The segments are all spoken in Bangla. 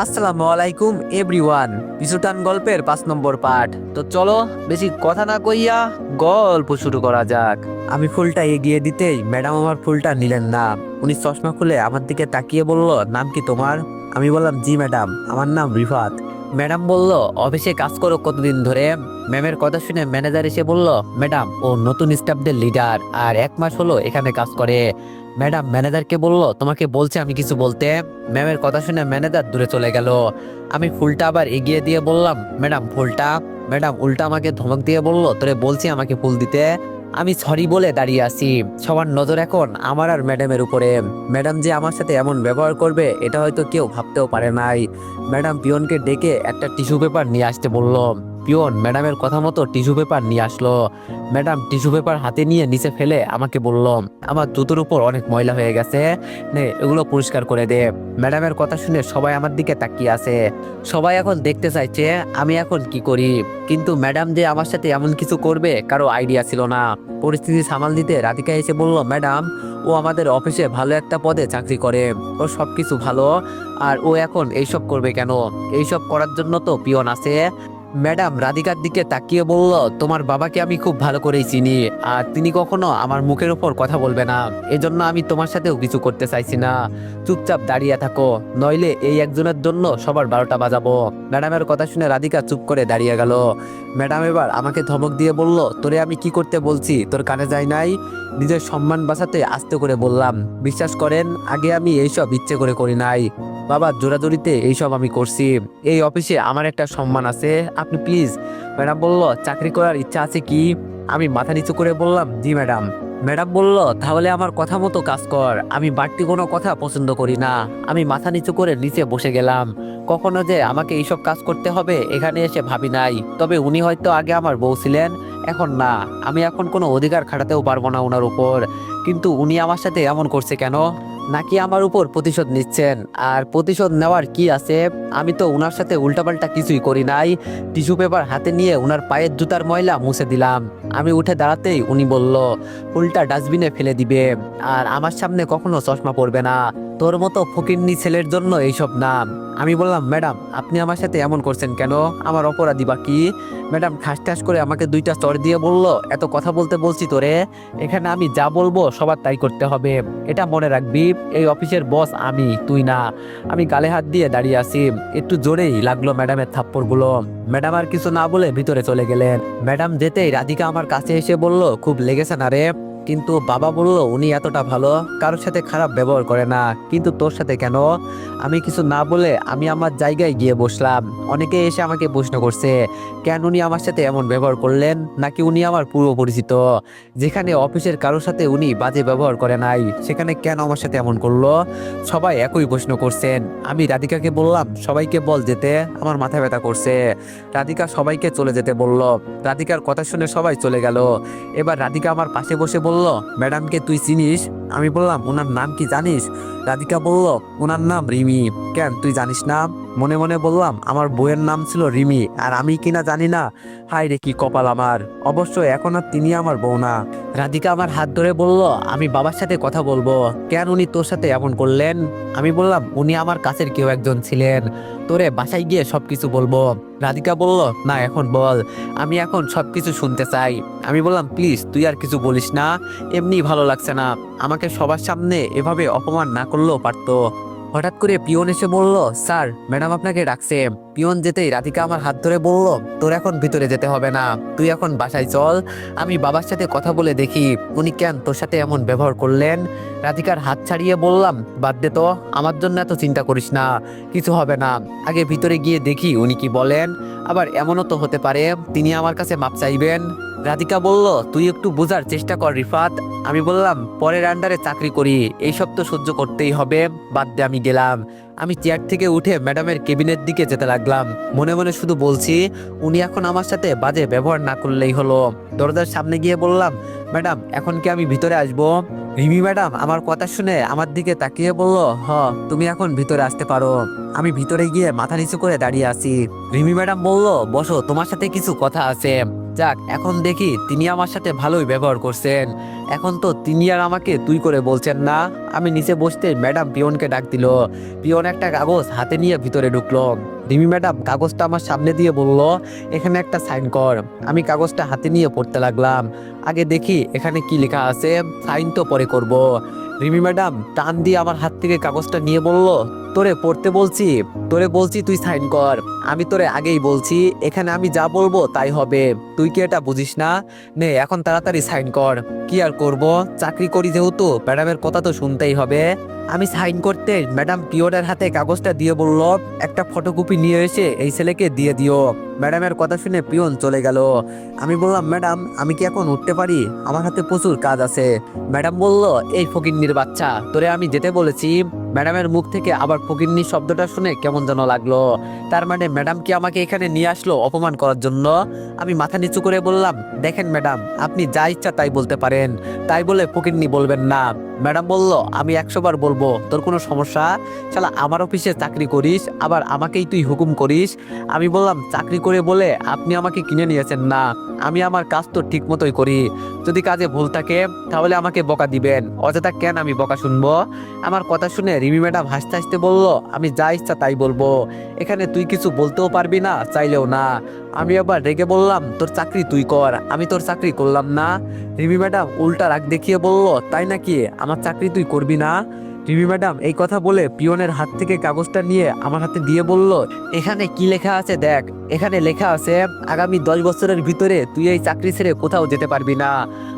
আসসালামু আলাইকুম এভরিওয়ান পিছুটান গল্পের পাঁচ নম্বর পাঠ। তো চলো, বেশি কথা না কইয়া গল্প শুরু করা যাক। আমি ফুলটা এগিয়ে দিতেই ম্যাডাম আমার ফুলটা নিলেন না। উনি চশমা খুলে আমার দিকে তাকিয়ে বলল, নাম কি তোমার? আমি বললাম, জি, ম্যাডাম। আমার নাম রিফাত। ম্যাডাম বলল, অফিসে কাজ করো কতদিন ধরে? ম্যামের কথা শুনে ম্যানেজার এসে বলল, ম্যাডাম, ও নতুন স্টাফদের লিডার, আর এক মাস হলো এখানে কাজ করে। ম্যাডাম, ম্যানেজারকে বলল, তোমাকে বলছে আমি কিছু বলতে। ম্যামের কথা শুনে ম্যানেজার দূরে চলে গেল। আমি ফুলটা আবার এগিয়ে দিয়ে বললাম, ম্যাডাম, ফুলটা? ম্যাডাম উল্টা আমাকে ধমক দিয়ে বলল, তোরে বলছি আমাকে ফুল দিতে। আমি সরি বলে দাঁড়িয়ে আছি। সবার নজর এখন আমার আর ম্যাডামের উপরে। ম্যাডাম যে আমার সাথে এমন ব্যবহার করবে, এটা হয়তো কেউ ভাবতেও পারে নাই। ম্যাডাম পিয়নকে ডেকে একটা টিস্যু পেপার নিয়ে আসতে বলল। পিয়ন ম্যাডামের কথা মতো টিস্যু পেপার নিয়ে আসলো। ম্যাডাম, টিস্যু পেপার হাতে নিয়ে নিচে ফেলে আমাকে বলল, আমার জুতোর উপর অনেক ময়লা হয়ে গেছে, নে, এগুলো পরিষ্কার করে দে। ম্যাডামের কথা শুনে সবাই আমার দিকে তাকিয়ে আছে। সবাই এখন দেখতে চাইছে, আমি এখন কি করি? কিন্তু ম্যাডাম যে আমার সাথে এমন কিছু করবে, কারও আইডিয়া ছিল না। পরিস্থিতি সামাল দিতে রাধিকা এসে বলল, ম্যাডাম, ও আমাদের অফিসে ভালো একটা পদে চাকরি করে। ও সব কিছু ভালো, আর ও এখন এইসব করবে কেন? এইসব করার জন্য তো পিয়ন আছে। ম্যাডাম রাধিকার দিকে তাকিয়ে বলল, তোমার বাবাকে আমি খুব ভালো করেই চিনি আর তিনি কখনো আমার মুখের উপর কথা বলবে না। এজন্য আমি তোমার সাথেও কিছু করতে চাইছি না। চুপচাপ দাঁড়িয়ে থাকো, নইলে এই একজনের জন্য সবার বারোটা বাজাবো। ম্যাডামের কথা শুনে রাধিকা চুপ করে দাঁড়িয়ে গেল। ম্যাডাম এবার আমাকে ধমক দিয়ে বলল, তোরে আমি কি করতে বলছি? তোর কানে যায় নাই? নিজের সম্মান বাঁচাতে আস্তে করে বললাম, বিশ্বাস করেন, আগে আমি এইসব ইচ্ছে করে করি নাই। বাবা, জোরাজোরিতে এইসব আমি করছি। এই অফিসে আমার একটা সম্মান আছে। আপনি প্লিজ, ম্যাডাম বলল, চাকরি করার ইচ্ছা আছে কি? আমি মাথা নিচু করে বললাম, জি, ম্যাডাম। ম্যাডাম বলল, তাহলে আমার কথা মতো কাজ কর। আমি বাড়তি কোনো কথা পছন্দ করি না। আমি মাথা নিচু করে নিচে বসে গেলাম। কখনো যে আমাকে এইসব কাজ করতে হবে, এখানে এসে ভাবি নাই। তবে উনি হয়তো আগে আমার বউ ছিলেন। এখন না, আমি এখন কোনো অধিকার খাটাতেও পারব না ওনার উপর। কিন্তু উনি আমার সাথে এমন করছে কেন? নাকি আমার উপর প্রতিশোধ নিচ্ছেন? আর প্রতিশোধ নেওয়ার কি আছে? আমি তো উনার সাথে উল্টাপাল্টা কিছুই করি নাই। টিস্যু পেপার হাতে নিয়ে উনার পায়ের জুতার ময়লা মুছে দিলাম। আমি উঠে দাঁড়াতেই উনি বলল ফুলটা ডাস্টবিনে ফেলে দিবে। আর আমার সামনে কখনো চশমা পড়বে না। তোর মতো ফকিন্নি ছেলের জন্য এইসব নাম। আমি বললাম, ম্যাডাম, আপনি আমার সাথে এমন করছেন কেন? আমার অপরাধী বা কি? ম্যাডাম ঠাস ঠাস করে আমাকে দুইটা চর দিয়ে বলল, এত কথা বলতে বলছি তোরে। এখানে আমি যা বলব সবার তাই করতে হবে। এটা মনে রাখবি, এই অফিসের বস আমি, তুই না। আমি গালে হাত দিয়ে দাঁড়িয়ে আছি। একটু জোরেই লাগল ম্যাডামের থাপ্পড়গুলো। ম্যাডাম আর কিছু না বলে ভিতরে চলে গেলেন। ম্যাডাম যেতেই রাধিকা আমার কাছে এসে বলল, খুব লেগেছে না রে? কিন্তু বাবা বলল, উনি এতটা ভালো, কারোর সাথে খারাপ ব্যবহার করে না। কিন্তু তোর সাথে কেন? আমি কিছু না বলে আমি আমার জায়গায় গিয়ে বসলাম। অনেকে এসে আমাকে প্রশ্ন করছে, কেন উনি আমার সাথে এমন ব্যবহার করলেন? নাকি উনি আমার পূর্ব পরিচিত? যেখানে অফিসের কারোর সাথে উনি বাজে ব্যবহার করে নাই, সেখানে কেন আমার সাথে এমন করল? সবাই একই প্রশ্ন করছেন। আমি রাধিকাকে বললাম, সবাইকে বল যেতে, আমার মাথা ব্যথা করছে। রাধিকা সবাইকে চলে যেতে বলল। রাধিকার কথা শুনে সবাই চলে গেল। এবার রাধিকা আমার পাশে বসে বলল ম্যাডামকে তুই চিনিস? আমি বললাম, ওনার নাম কি জানিস? রাধিকা বলল, ওনার নাম রিমি। কেন, তুই জানিস না? মনে মনে বললাম, আমার বইয়ের নাম ছিল রিমি, আর আমি কিনা জানি না। হাই রে, কি কপাল আমার। অবশ্য এখন আর তিনি আমার বউ না। রাধিকা আমার হাত ধরে বলল, আমি বাবার সাথে কথা বলব। কেন উনি তোর সাথে এমন করলেন? আমি বললাম, উনি আমার কাছের কেউ একজন ছিলেন। তোরে বাসায় গিয়ে সবকিছু বলব। রাধিকা বলল, না, এখন বল। আমি এখন সবকিছু শুনতে চাই। আমি বললাম, প্লিজ, তুই আর কিছু বলিস না। এমনি ভালো লাগছে না। আমাকে সবার সামনে এভাবে অপমান না করলেও পারতো। হঠাৎ করে পিয়ন এসে বলল, স্যার, ম্যাডাম আপনাকে ডাকছে। পিয়ন যেতেই রাধিকা আমার হাত ধরে বলল, তোর এখন ভিতরে যেতে হবে না, তুই এখন বাসায় চল। আমি বাবার সাথে কথা বলে দেখি, উনি কেন তোর সাথে এমন ব্যবহার করলেন? রাধিকার হাত ছাড়িয়ে বললাম, বাদ দে তো, আমার জন্য এত চিন্তা করিস না, কিছু হবে না। আগে ভিতরে গিয়ে দেখি উনি কি বলেন। আবার এমনও তো হতে পারে, তিনি আমার কাছে মাপ চাইবেন। রাধিকা বলল, তুই একটু বোঝার চেষ্টা কর রিফাত। আমি বললাম, পরের আন্ডারে চাকরি করি, এইসব তো সহ্য করতেই হবে। বাদ দে আমি গেলাম। আমি চেয়ার থেকে উঠে ম্যাডামের কেবিনের দিকে যেতে লাগলাম। মনে মনে শুধু বলছি, উনি এখন আমার সাথে বাজে ব্যবহার না করলেই হলো। দরজার সামনে গিয়ে বললাম, ম্যাডাম, এখন কি আমি ভিতরে আসব? রিমি ম্যাডাম আমার কথা শুনে আমার দিকে তাকিয়ে বলল, হ, তুমি এখন ভিতরে আসতে পারো। আমি ভিতরে গিয়ে মাথা নিচু করে দাঁড়িয়ে আছি। রিমি ম্যাডাম বলল, বসো, তোমার সাথে কিছু কথা আছে। যাক, এখন দেখি তিনি আমার সাথে ভালোই ব্যবহার করছেন। এখন তো তিনি আর আমাকে তুই করে বলছেন না। আমি নিচে বসতে ম্যাডাম পিয়নকে ডাক দিল। পিয়ন একটা কাগজ হাতে নিয়ে ভিতরে ঢুকলো। রিমি ম্যাডাম, কাগজটা আমার সামনে দিয়ে বলল, এখানে একটা সাইন কর। আমি কাগজটা হাতে নিয়ে পড়তে লাগলাম। আগে দেখি এখানে কি লেখা আছে। সাইন তো পরে করব। রিমি ম্যাডাম টান দিয়ে আমার হাত থেকে কাগজটা নিয়ে বলল তোরে পড়তে বলছি, তোরে বলছি তুই সাইন কর। আমি তোরে আগেই বলছি, এখানে আমি যা বলব তাই হবে। তুই কি এটা বুঝিস না? নে, এখন তাড়াতাড়ি সাইন কর। কি আর করব? চাকরি করি যেহেতু, ম্যাডামের কথা তো শুনতেই হবে। আমি সাইন করতে ম্যাডাম পিওনের হাতে কাগজটা দিয়ে বলল, একটা ফটোকপি নিয়ে এসে এই ছেলেকে দিয়ে দিও। ম্যাডামের কথা শুনে পিয়ন চলে গেল। আমি বললাম, ম্যাডাম, আমি কি এখন উঠতে পারি? আমার হাতে প্রচুর কাজ আছে। ম্যাডাম বলল, এই ফকিন্নির বাচ্চা, তোরে আমি যেতে বলেছি। ম্যাডামের মুখ থেকে আবার ফকিন্নি শব্দটা শুনে কেমন যেন লাগল। তার মানে ম্যাডাম কি আমাকে এখানে নিয়ে আসলো অপমান করার জন্য? আমি মাথা নিচু করে বললাম, দেখেন ম্যাডাম, আপনি যা ইচ্ছা তাই বলতে পারেন। তাই বলে ফকিন্নি বলবেন না। ম্যাডাম বলল, আমি একশো বার বলব, তোর কোনো সমস্যা? শালা, আমার অফিসে চাকরি করিস, আবার আমাকেই তুই হুকুম করিস। আমি বললাম, চাকরি করে বলে আপনি আমাকে কিনে নিয়েছেন না, আমি আমার কাজ তো ঠিক মতোই করি। যদি কাজে ভুল থাকে, তাহলে আমাকে বকা দিবেন। অযথা কেন আমি বকা শুনব? আমার কথা শুনে রিমি ম্যাডাম হাসতে হাসতে বলল, আমি যা ইচ্ছা তাই বলব। এখানে তুই কিছু বলতেও পারবি না, চাইলেও না। আমি আবার রেগে বললাম, তোর চাকরি তুই কর। আমি তোর চাকরি করলাম না। রিমি ম্যাডাম উল্টা রাগ দেখিয়ে বলল, তাই নাকি? আমার চাকরি তুই করবি না? রিমি ম্যাডাম এই কথা বলে পিয়নের হাত থেকে কাগজটা নিয়ে আমার হাতে দিয়ে বলল, এখানে কি লেখা আছে দেখ, এখানে লেখা আছে, আগামী দশ বছরের ভিতরে তুই এই চাকরি ছেড়ে কোথাও যেতে পারবি না।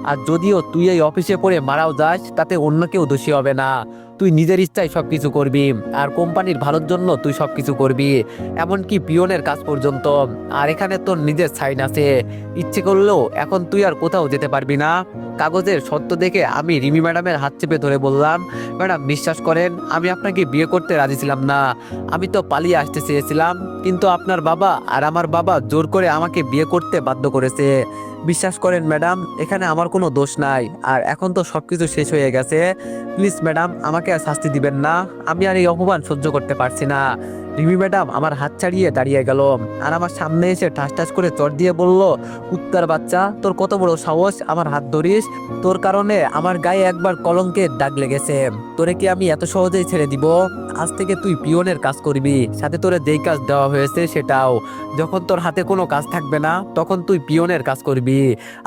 আর যদিও তুই এই অফিসে পড়ে মারাও যাস, তাতে অন্য কেউ দোষী হবে না। তুই নিজের ইচ্ছায় সবকিছু করবি, আর কোম্পানির ভালোর জন্য তুই সবকিছু করবি, এমনকি পিয়নের কাজ পর্যন্ত। আর এখানে তোর নিজের সাইন আছে। ইচ্ছে করলেও এখন তুই আর কোথাও যেতে পারবি না। কাগজের সত্য দেখে আমি রিমি ম্যাডামের হাত চেপে ধরে বললাম, ম্যাডাম, বিশ্বাস করেন, আমি আপনাকে বিয়ে করতে রাজি ছিলাম না। আমি তো পালিয়ে আসতে চেয়েছিলাম, কিন্তু আপনার বাবা আর আমার বাবা জোর করে আমাকে বিয়ে করতে বাধ্য করেছে। বিশ্বাস করেন, ম্যাডাম, এখানে আমার কোনো দোষ নাই। আর এখন তো সব কিছু শেষ হয়ে গেছে। প্লিজ, ম্যাডাম, আমাকে আর শাস্তি দিবেন না। আমি আর এই অপমান সহ্য করতে পারছি না। রিমি ম্যাডাম, আমার হাত ছাড়িয়ে দাঁড়িয়ে গেল আর আমার সামনে এসে ঠাস ঠাস করে চর দিয়ে বলল, কুত্তার বাচ্চা, তোর কত বড় সাহস, আমার হাত ধরিস? তোর কারণে আমার গায়ে একবার কলঙ্কের দাগ লেগেছে। তোরে কি আমি এত সহজেই ছেড়ে দিব? আজ থেকে তুই পিয়নের কাজ করবি, সাথে তোরে যেই কাজ দেওয়া হয়েছে সেটাও। যখন তোর হাতে কোনো কাজ থাকবে না, তখন তুই পিয়নের কাজ করবি।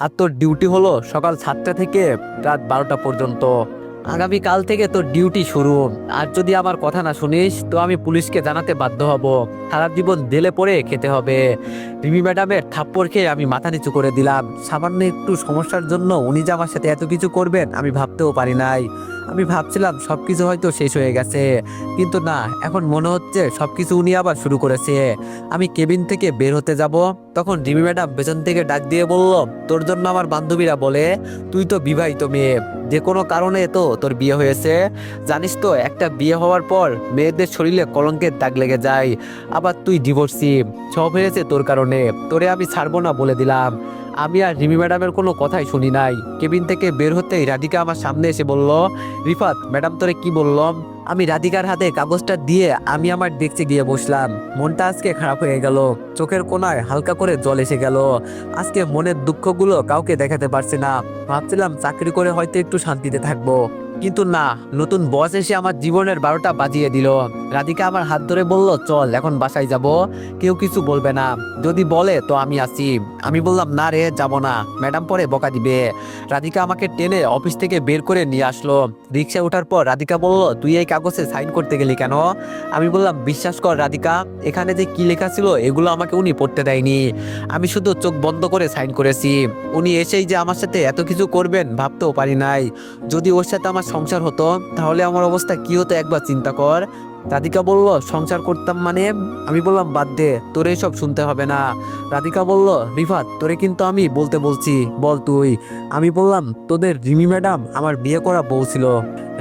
আর তোর ডিউটি হলো সকাল সাতটা থেকে রাত বারোটা পর্যন্ত। আগামী কাল থেকে তোর ডিউটি শুরু। আর যদি আমার কথা না শুনিস, তো আমি পুলিশকে জানাতে বাধ্য হব। সারা জীবন দেলে পড়ে খেতে হবে। রিমি ম্যাডামের থাপ্পড় খেয়ে আমি মাথা নিচু করে দিলাম। সামান্য একটু সমস্যার জন্য উনি যে আমার সাথে এত কিছু করবেন, আমি ভাবতেও পারি নাই। আমি ভাবছিলাম সবকিছু হয়তো শেষ হয়ে গেছে। কিন্তু না, এখন মনে হচ্ছে সবকিছু উনি আবার শুরু করেছে। আমি কেবিন থেকে বের হতে যাব, তখন রিমি ম্যাডাম পেছন থেকে ডাক দিয়ে বলল, তোর জন্য আমার বান্ধবীরা বলে, তুই তো বিবাহিত মেয়ে, যে কোনো কারণে তো তোর বিয়ে হয়েছে। জানিস তো, একটা বিয়ে হওয়ার পর মেয়েদের শরীরে কলঙ্কের দাগ লেগে যায়। আবার তুই ডিভোর্সি সব হয়েছে তোর কারণে। তোরে আমি ছাড়বো না বলে দিলাম। আমি আর রিমি ম্যাডামের কোনো কথাই শুনি নাই। কেবিন থেকে বের হতেই রাধিকা আমার সামনে এসে বলল, রিফাত, ম্যাডাম তোরে কি বললাম? আমি রাধিকার হাতে কাগজটা দিয়ে আমি আমার দেখতে গিয়ে বসলাম। মনটা আজকে খারাপ হয়ে গেল। চোখের কোনায় হালকা করে জল এসে গেল। আজকে মনের দুঃখগুলো কাউকে দেখাতে পারছে না। ভাবছিলাম চাকরি করে হয়তো একটু শান্তিতে থাকব। কিন্তু না, নতুন বস এসে আমার জীবনের বারোটা বাজিয়ে দিল। রাধিকা আমার হাত ধরে বলল, চল, এখন বাসায় যাব। কেউ কিছু বলবে না। যদি বলে, তো আমি আসি। আমি বললাম, না রে, যাব না। ম্যাডাম পরে বকা দিবে। রাধিকা আমাকে টেনে অফিস থেকে বের করে নিয়ে আসলো। রিক্সা ওঠার পর রাধিকা বলল, তুই এই কাগজে সাইন করতে গেলি কেন? আমি বললাম, বিশ্বাস কর রাধিকা, এখানে যে কি লেখা ছিল, এগুলো আমাকে উনি পড়তে দেয়নি। আমি শুধু চোখ বন্ধ করে সাইন করেছি। উনি এসেই যে আমার সাথে এত কিছু করবেন, ভাবতেও পারি নাই। যদি ওর সাথে আমার সংসার হতো, তাহলে আমার অবস্থা কি হতো একবার চিন্তা কর। রাধিকা বলল, সংসার করতাম মানে? আমি বললাম, বাদ দে, তোরে সব শুনতে হবে না। রাধিকা বলল, রিফাত, তোরে কিন্তু আমি বলতে বলছি, বল তুই। আমি বললাম, তোদের রিমি ম্যাডাম আমার বিয়ে করা বউ ছিল।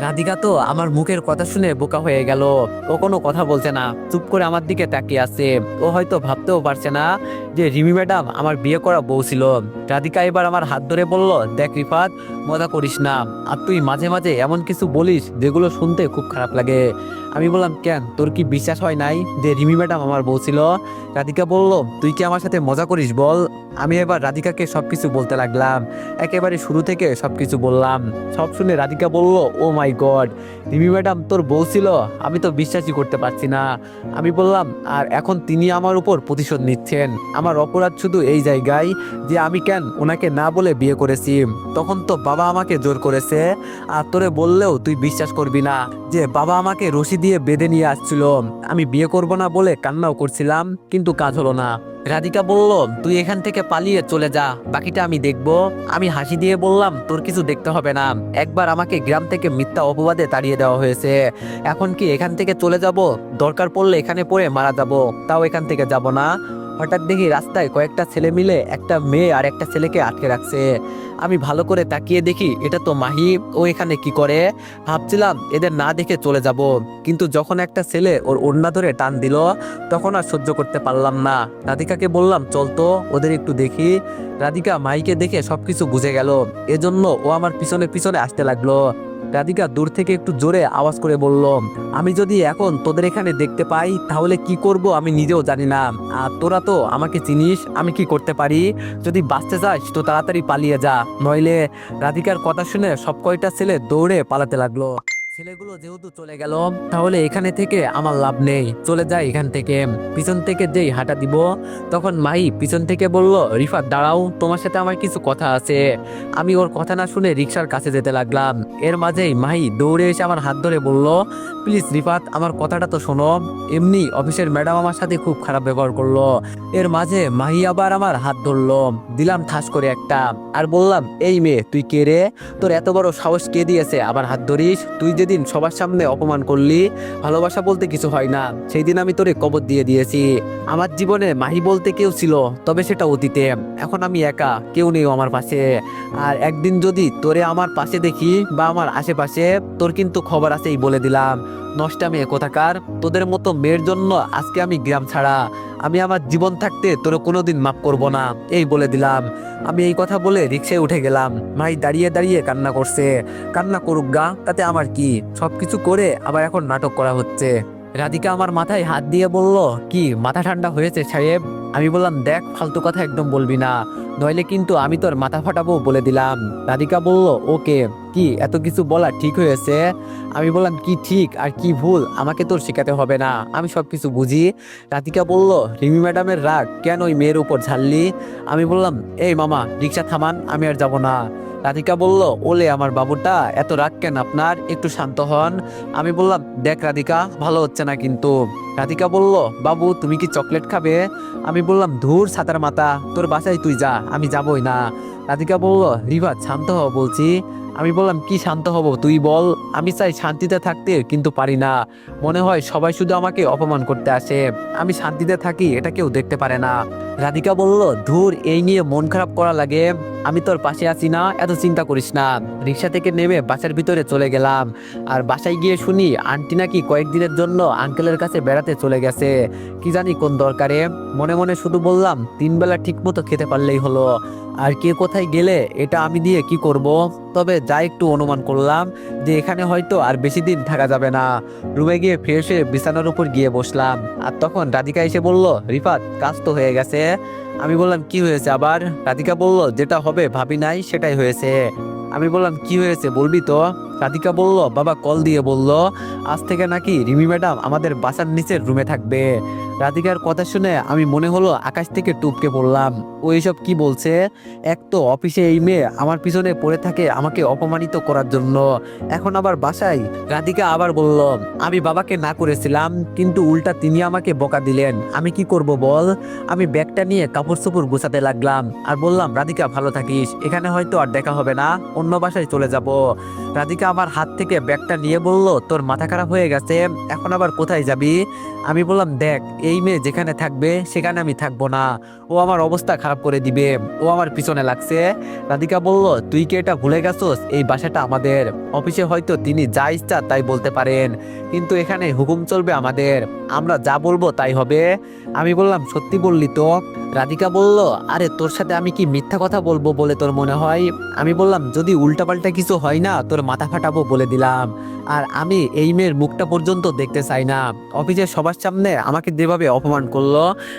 রাধিকা তো আমার মুখের কথা শুনে বোকা হয়ে গেল। ও কোনো কথা বলছে না। চুপ করে আমার দিকে তাকিয়ে আছে। ও হয়তো ভাবতেও পারছে না যে রিমি ম্যাডাম আমার বিয়ে করা বউ ছিল। রাধিকা এবার আমার হাত ধরে বলল, দেখ রিফাত, মজা করিস না। আর তুই মাঝে মাঝে এমন কিছু বলিস যেগুলো শুনতে খুব খারাপ লাগে। আমি বললাম, কেন? তোর কি বিশ্বাস হয় নাই যে রিমি ম্যাডাম আমার বউ ছিল? রাধিকা বলল, তুই কি আমার সাথে মজা করিস বল? আমি এবার রাধিকাকে সবকিছু বলতে লাগলাম। একেবারে শুরু থেকে সবকিছু বললাম। সব শুনে রাধিকা বলল, oh my god Rimi madam, তোর বউ ছিল, আমি তো বিশ্বাসই করতে পারছি না। আমি বললাম, আর এখন তিনি আমার উপর প্রতিশোধ নিচ্ছেন। আমার অপরাধ শুধু এই জায়গায় যে আমি কেন ওনাকে না বলে বিয়ে করেছি। তখন তো বাবা আমাকে জোর করেছে, আর তোরে বললেও তুই বিশ্বাস করবি না যে বাবা আমাকে রশি দিয়ে বেঁধে নিয়ে আসছিল। আমি বিয়ে করব না বলে কান্নাও করছিলাম, কিন্তু কাজ হলো না। রাধিকা বলল, তুই এখান থেকে পালিয়ে চলে যা। বাকিটা আমি দেখব। আমি হাসি দিয়ে বললাম, তোর কিছু দেখতে হবে না। একবার আমাকে গ্রাম থেকে মিথ্যা অপবাদে তাড়িয়ে দেওয়া হয়েছে। এখন কি এখান থেকে চলে যাব? দরকার পড়লে এখানে পড়ে মারা যাব। তাও এখান থেকে যাব না। হঠাৎ দেখি রাস্তায় কয়েকটা ছেলে মিলে একটা মেয়ে আর একটা ছেলেকে আটকে রাখছে। আমি ভালো করে তাকিয়ে দেখি এটা তো মাহি, ও এখানে কি করে? ভাবছিলাম এদের না দেখে চলে যাব, কিন্তু যখন একটা ছেলে ওর ওড়না ধরে টান দিল, তখন আর সহ্য করতে পারলাম না। রাধিকাকে বললাম, চল তো, ওদের একটু দেখি। রাধিকা মাহিকে দেখে সবকিছু বুঝে গেল। এজন্য ও আমার পিছনে পিছনে আসতে লাগল। রাধিকা দূর থেকে একটু জোরে আওয়াজ করে বলল, আমি যদি এখন তোদের এখানে দেখতে পাই, তাহলে কি করব আমি নিজেও জানি না। আর তোরা তো আমাকে চিনিস, আমি কি করতে পারি? যদি বাঁচতে চাস, তো তাড়াতাড়ি পালিয়ে যা। নইলে রাধিকার কথা শুনে সব কয়টা ছেলে দৌড়ে পালাতে লাগল। ছেলেগুলো যেহেতু চলে গেল, তাহলে এখানে থেকে আমার লাভ নেই। চলে যায় এখান থেকে। পিছন থেকে যেই হাঁটা দিব, তখন মাই পিছন থেকে বলল, রিফাত, দাঁড়াও, তোমার সাথে আমার কিছু কথা আছে। আমি ওর কথা না শুনে রিক্সার কাছে যেতে লাগলাম। এর মাঝেই মাহি দৌড়ে এসে আমার হাত ধরে বলল, প্লিজ রিফাত, আমার কথাটা তো শোনো। এমনি অফিসের ম্যাডাম আমার সাথে খুব খারাপ ব্যবহার করল। এর মাঝে মাহি আবার আমার হাত ধরলো। দিলাম ঠাস করে একটা। আর বললাম, এই মেয়ে, তুই কে রে? তোর এত বড় সাহস কে দিয়েছে? আবার হাত ধরিস? তুই যেদিন সবার সামনে অপমান করলি, ভালোবাসা বলতে কিছু হয় না। সেই দিন আমি তোরে কবর দিয়ে দিয়েছি। আমার জীবনে মাহি বলতে কেউ ছিল, তবে সেটা অতীতে। এখন আমি একা, কেউ নেই আমার পাশে। আর একদিন যদি তোরে আমার পাশে দেখি বা আমার আশেপাশে, তোর কিন্তু খবর আছেই বলে দিলাম। নষ্টা মেয়ে কোথাকার। তোদের মতো মেয়ের জন্য আজকে আমি গ্রাম ছাড়া। আমি আমার জীবন থাকতে তোর কোনোদিন মাফ করব না। এই বলে দিলাম। আমি এই কথা বলে রিক্সায় উঠে গেলাম। মাই দাঁড়িয়ে দাঁড়িয়ে কান্না করছে। কান্না করুক গা, তাতে আমার কি? সবকিছু করে আবার এখন নাটক করা হচ্ছে। রাধিকা আমার মাথায় হাত দিয়ে বলল, কি, মাথা ঠান্ডা হয়েছে সাহেব? আমি বললাম, দেখ, ফালতু কথা একদম বলবি না। নইলে কিন্তু আমি তোর মাথা ফাটাবো বলে দিলাম। রাধিকা বলল, ওকে, কি, এত কিছু বলা ঠিক হয়েছে? আমি বললাম, কি ঠিক আর কি ভুল? আমাকে তোর শেখাতে হবে না। আমি সব কিছু বুঝি। রাধিকা বলল, রিমি ম্যাডামের রাগ কেন ওই মেয়ের উপর ঝাললি? আমি বললাম, এই মামা, রিক্সা থামান, আমি আর যাব না। রাধিকা বলল, ওলে, আমার বাবুটা, এত রাগ কেন আপনার? একটু শান্ত হন। আমি বললাম, দেখ রাধিকা, ভালো হচ্ছে না কিন্তু। রাধিকা বলল, বাবু, তুমি কি চকলেট খাবে? আমি বললাম, ধুর ছাতার মাথা তোর বাসায় তুই যা। আমি যাবই না। রাধিকা বলল, রিভা, শান্ত হ বলছি। আমি বললাম, কি শান্ত হব? তুই বল। আমি চাই শান্তিতে থাকতে, কিন্তু পারি না। মনে হয় সবাই শুধু আমাকে অপমান করতে আসে। আমি শান্তিতে থাকি, এটা কেউ দেখতে পারে না। রাধিকা বলল, ধুর, এই নিয়ে মন খারাপ করা লাগে। আমি তোর পাশে আছি না, এত চিন্তা করিস না। রিক্সা থেকে নেমে বাসার ভিতরে চলে গেলাম। আর বাসায় গিয়ে শুনি, আন্টি নাকি কয়েকদিনের জন্য আঙ্কেলের কাছে বেড়াতে চলে গেছে। কি জানি কোন দরকারে। মনে মনে শুধু বললাম, তিন বেলা ঠিক মতো খেতে পারলেই হলো। আর কে কোথায় গেলে এটা আমি দিয়ে কি করব? তবে যা একটু অনুমান করলাম যে এখানে হয়তো আর বেশি দিন থাকা যাবে না। রুমে গিয়ে ফ্রেশ হয়ে বিছানার উপর গিয়ে বসলাম। আর তখন রাধিকা এসে বলল, রিফাত, কাজ তো হয়ে গেছে। আমি বললাম, কি হয়েছে? আবার রাধিকা বলল, যেটা হবে ভাবি নাই, সেটাই হয়েছে। আমি বললাম, কি হয়েছে বলবি তো? রাধিকা বলল, বাবা কল দিয়ে বলল, আজ থেকে নাকি রিমি ম্যাডাম আমাদের বাসার নিচের রুমে থাকবে। রাধিকার কথা শুনে আমি মনে হলো আকাশ থেকে টুপকে পড়লাম। ও এসব কি বলছে? এক তো অফিসে এই মেয়ে আমার পিছনে পড়ে থাকে আমাকে অপমানিত করার জন্য। এখন আবার বাসায়? রাধিকা আবার বলল, আমি বাবাকে না করেছিলাম, কিন্তু উল্টা তিনি আমাকে বকা দিলেন। আমি কি করব বল? আমি ব্যাগটা নিয়ে কাপড় চোপড় গুছাতে লাগলাম আর বললাম, রাধিকা, ভালো থাকিস। এখানে হয়তো আর দেখা হবে না। অন্য বাসায় চলে যাব। রাধিকা আমার হাত থেকে ব্যাগটা নিয়ে বলল, তোর মাথা খারাপ হয়ে গেছে। এখন আবার কোথায় যাবি? আমি বললাম, দেখ, এই মেয়ে যেখানে থাকবে, সেখানে আমি থাকব না। ও আমার অবস্থা খারাপ করে দিবে। ও আমার পিছনে লাগছে। রাধিকা বলল, তুই কি এটা ভুলে গেছোস? এই বাসাটা আমাদের। অফিসে হয়তো তিনি যা ইচ্ছা তাই বলতে পারেন, কিন্তু এখানে হুকুম চলবে আমাদের। আমরা যা বলব তাই হবে। আমি বললাম, সত্যি বললি তো? রাধিকা বলল, আরে, তোর সাথে আমি কি মিথ্যা কথা বলব বলে তোর মনে হয়? আমি বললাম, যদি উল্টাপাল্টা কিছু হয় না, তোর মাথা ফাটাবো বলে দিলাম। আর আমি এই মেয়ের মুখটা পর্যন্ত দেখতে চাই না। অফিসের সবার সামনে আমাকে যেভাবে অপমান করল,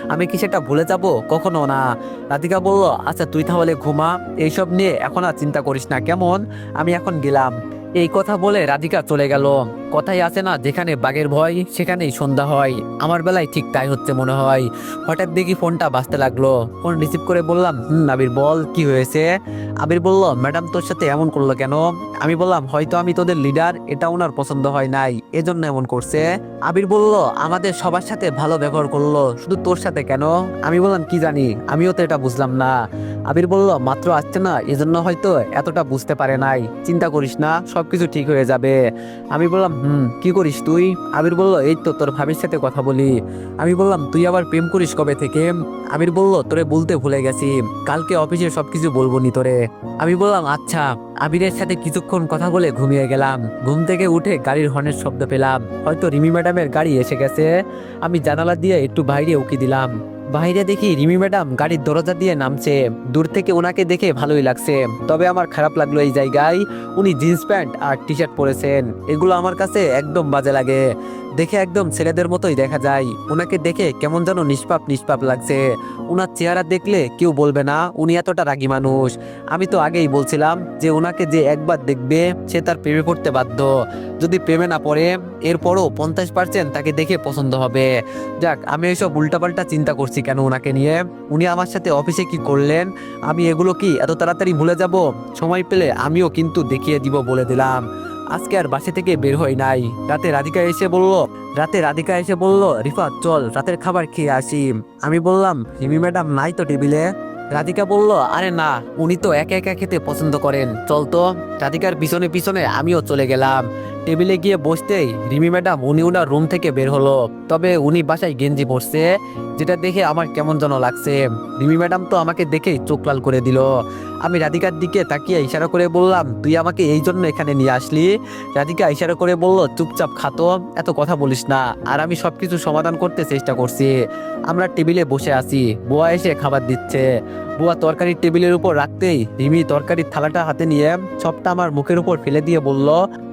আমি কি সেটা ভুলে যাব? কখনো না। রাধিকা বলল আচ্ছা তুই তাহলে ঘুমা। এইসব নিয়ে এখন আর চিন্তা করিস না। কেমন? আমি এখন গেলাম। এই কথা বলে রাধিকা চলে গেল। কথাই আছে না, যেখানে বাঘের ভয়, সেখানেই সন্ধ্যা হয়। আমার বেলায় ঠিক তাই হচ্ছে মনে হয়। হঠাৎ দেখি ফোনটা বাজতে লাগল। ফোন রিসিভ করে বললাম, হুম, আবির বল, কি হয়েছে? আবির বলল, ম্যাডাম তোর সাথে এমন করল কেন? আমি বললাম, হয়তো আমি তোদের লিডার, এটা ওনার পছন্দ হয় নাই, এজন্য এমন করছে। আবির বলল, আমাদের সবার সাথে ভালো ব্যবহার করল, শুধু তোর সাথে কেন? আমি বললাম, কি জানি, আমিও তো এটা বুঝলাম না। আবির বলল, মাত্র আসছে না, এজন্য হয়তো এতটা বুঝতে পারে নাই। চিন্তা করিস না সবকিছু ঠিক হয়ে যাবে। আমি বললাম, হুম, কি করিস তুই? আবির বলল, এই তো তোর ভাবির সাথে কথা বলি। আমি বললাম, তুই আবার প্রেম করিস কবে থেকে? আবির বলল, তোরে বলতে ভুলে গেছি। কালকে অফিসে সবকিছু বলব নি তোরে। আমি বললাম আচ্ছা। আবিরের সাথে কিছুক্ষণ কথা বলে ঘুমিয়ে গেলাম। ঘুম থেকে উঠে গাড়ির হর্নের শব্দ পেলাম। হয়তো রিমি ম্যাডামের গাড়ি এসে গেছে। আমি জানালা দিয়ে একটু বাইরে উকি দিলাম। বাইরে দেখি রিমি ম্যাডাম গাড়ির দরজা দিয়ে নামছে। দূর থেকে ওনাকে দেখে ভালোই লাগছে। তবে আমার খারাপ লাগল এই জায়গায়। উনি জিন্স প্যান্ট আর টি শার্ট পরেছেন। এগুলো আমার কাছে একদম বাজে লাগে। দেখে একদম ছেলেদের মতোই দেখা যায়। ওনাকে দেখে কেমন যেন নিষ্পাপ নিষ্পাপ লাগছে। ওনার চেহারা দেখলে কেউ বলবে না, উনি এতটা রাগী মানুষ। আমি তো আগেই বলছিলাম যে ওনাকে যে একবার দেখবে, সে তার প্রেমে পড়তে বাধ্য। যদি প্রেমে না পড়ে, এরপরও পঞ্চাশ পার্সেন্ট তাকে দেখে পছন্দ হবে। যাক, আমি এইসব উল্টাপাল্টা চিন্তা করছি কেন ওনাকে নিয়ে? উনি আমার সাথে অফিসে কি করলেন? আমি এগুলো কি এত তাড়াতাড়ি ভুলে যাব? সময় পেলে আমিও কিন্তু দেখিয়ে দিব বলে দিলাম। আজকে আর বাসা থেকে বের হই নাই। রাতে রাধিকা এসে বলল, রাতে রাধিকা এসে বলল, রিফাত, চল, রাতের খাবার খেয়ে আসি। আমি বললাম রিমি ম্যাডাম নাই তো টেবিলে? রাধিকা বলল, আরে না, উনি তো একা একা খেতে পছন্দ করেন। চল তো। রাধিকার পিছনে পিছনে আমিও চলে গেলাম। টেবিলে গিয়ে বসতেই রিমি ম্যাডাম উনি উনার রুম থেকে বের হলো। তবে উনি বাসায় গেঞ্জি পরছে, যেটা দেখে আমার কেমন যেন লাগছে। রিমি ম্যাডাম তো আমাকে দেখেই চোখ লাল করে দিল। আমি রাধিকার দিকে তাকিয়ে ইশারা করে বললাম, তুই আমাকে এই জন্য এখানে নিয়ে আসলি? রাধিকা ইশারা করে বলল, চুপচাপ খাতো এত কথা বলিস না। আর আমি সবকিছু সমাধান করতে চেষ্টা করছি। আমরা টেবিলে বসে আছি। বোয়া এসে খাবার দিচ্ছে। বুয়া তরকারির টেবিলের উপর রাখতেই রিমি তরকারির থালাটা হাতে নিয়ে সবটা আমার মুখের উপর ফেলে দিয়ে বলল,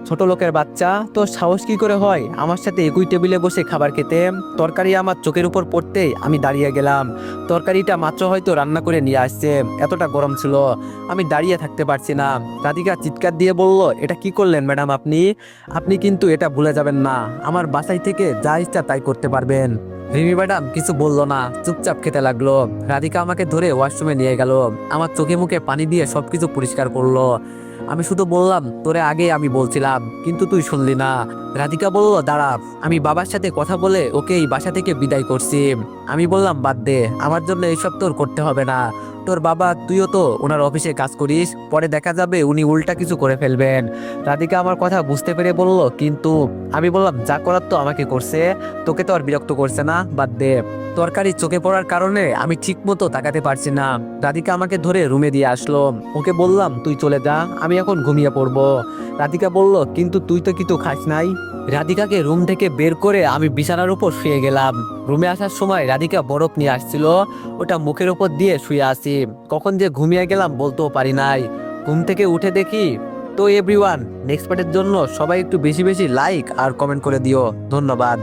ছোট লোকের বাচ্চা তো সাহস কি করে হয়? আমার সাথে একই টেবিলে বসে খাবার খেতে। তরকারি আমার চোখের উপর পড়তেই আমি দাঁড়িয়ে গেলাম। তরকারিটা মাত্র হয়তো রান্না করে নিয়ে আসছে। এতটা গরম ছিল। আমি দাঁড়িয়ে থাকতে পারছি না। রাধিকা চিৎকার দিয়ে বলল, এটা কি করলেন ম্যাডাম আপনি? আপনি কিন্তু এটা ভুলে যাবেন না। আমার বাসায় থেকে যা ইচ্ছা তাই করতে পারবেন। রিমি ম্যাডাম, কিছু বলল না। চুপচাপ খেতে লাগল। রাধিকা আমাকে ধরে ওয়াশরুমে নিয়ে গেল। আমার চোখে মুখে পানি দিয়ে সবকিছু পরিষ্কার করল। আমি শুধু বললাম, তোরে আগে আমি বলছিলাম, কিন্তু তুই শুনলি না। রাধিকা বলল, দাঁড়া, আমি বাবার সাথে কথা বলে ওকে এই বাসা থেকে বিদায় করছি। আমি বললাম, বাদ দে, আমার জন্য এইসব তোর করতে হবে না। তোর বাবা, তুইও তো ওনার অফিসে কাজ করিস, পরে দেখা যাবে উনি উল্টা কিছু করে ফেলবেন। রাধিকা আমার কথা বুঝতে পেরে বলল, কিন্তু আমি বললাম, যা করার তো আমাকে করছে, তোকে তো আর বিরক্ত করছে না, বাদ দে। তরকারি চোখে পড়ার কারণে আমি ঠিক মতো তাকাতে পারছি না। রাধিকা আমাকে ধরে রুমে দিয়ে আসলো। ওকে বললাম, তুই চলে যা, আমি এখন ঘুমিয়ে পড়ব। রাধিকা বলল, কিন্তু তুই তো কিছু খাস নাই? রাধিকাকে রুম থেকে বের করে আমি বিছানার উপর শুয়ে গেলাম। রুমে আসার সময় রাধিকা বরফ নিয়ে আসছিল। ওটা মুখের উপর দিয়ে শুয়ে আসি কখন যে ঘুমিয়ে গেলাম বলতেও পারি নাই। ঘুম থেকে উঠে দেখি, তো এভরিওয়ান নেক্সট পার্টের জন্য সবাই একটু বেশি বেশি লাইক আর কমেন্ট করে দিও। ধন্যবাদ।